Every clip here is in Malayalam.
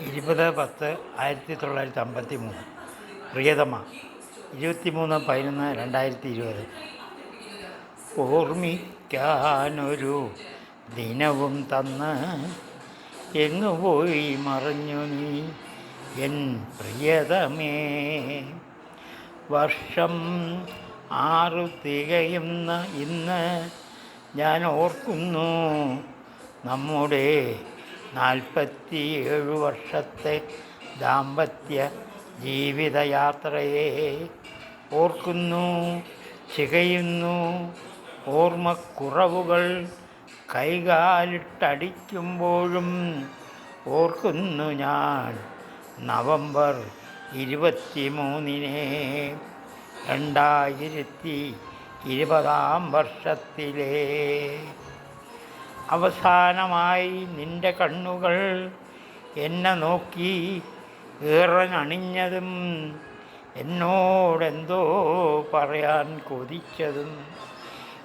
ഇരുപത് പത്ത് ആയിരത്തി തൊള്ളായിരത്തി അമ്പത്തി മൂന്ന്. പ്രിയതമ ഇരുപത്തി മൂന്ന് പതിനൊന്ന് രണ്ടായിരത്തി ഇരുപത്. ഓർമ്മിക്കാനൊരു ദിനവും തന്ന് എങ്ങു പോയി മറഞ്ഞു നീ? എൻ പ്രിയതമേ വർഷം ആറു തികയുന്ന ഇന്ന് ഞാൻ ഓർക്കുന്നു നമ്മുടെ നാൽപ്പത്തിയേഴ് വർഷത്തെ ദാമ്പത്യ ജീവിതയാത്രയെ ഓർക്കുന്നു ചികയുന്നു. ഓർമ്മക്കുറവുകൾ കൈകാലിട്ടടിക്കുമ്പോഴും ഓർക്കുന്നു ഞാൻ. നവംബർ ഇരുപത്തി മൂന്നിനെ രണ്ടായിരത്തി ഇരുപതാം വർഷത്തിലെ അവസാനമായി നിന്റെ കണ്ണുകൾ എന്നെ നോക്കി ഏറനണിഞ്ഞതും എന്നോടെന്തോ പറയാൻ കൊതിച്ചതും.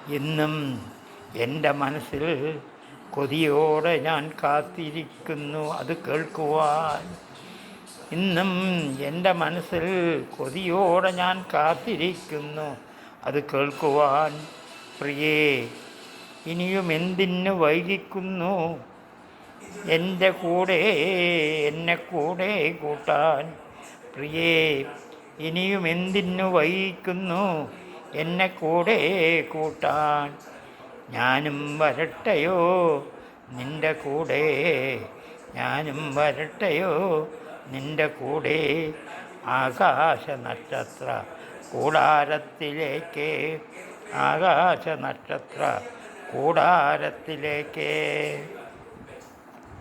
ഇന്നും എന്റെ മനസ്സിൽ കൊതിയോടെ ഞാൻ കാത്തിരിക്കുന്നു അത് കേൾക്കുവാൻ. ഇന്നും എന്റെ മനസ്സിൽ കൊതിയോടെ ഞാൻ കാത്തിരിക്കുന്നു അത് കേൾക്കുവാൻ. പ്രിയേ ഇനിയും എന്തിന് വൈകിക്കുന്നു? എന്റെ കൂടെ എന്നെ കൂടെ കൂട്ടാൻ. പ്രിയേ ഇനിയും എന്തിനു വൈകിക്കുന്നു? എന്നെ കൂടെ കൂട്ടാൻ. ഞാനും വരട്ടയോ? നിന്റെ കൂടെ. ഞാനും വരട്ടയോ? നിന്റെ കൂടെ. ആകാശ നക്ഷത്ര കൂടാരത്തിലേക്ക്. ആകാശ നക്ഷത്ര കൂടാരത്തിലേക്ക്.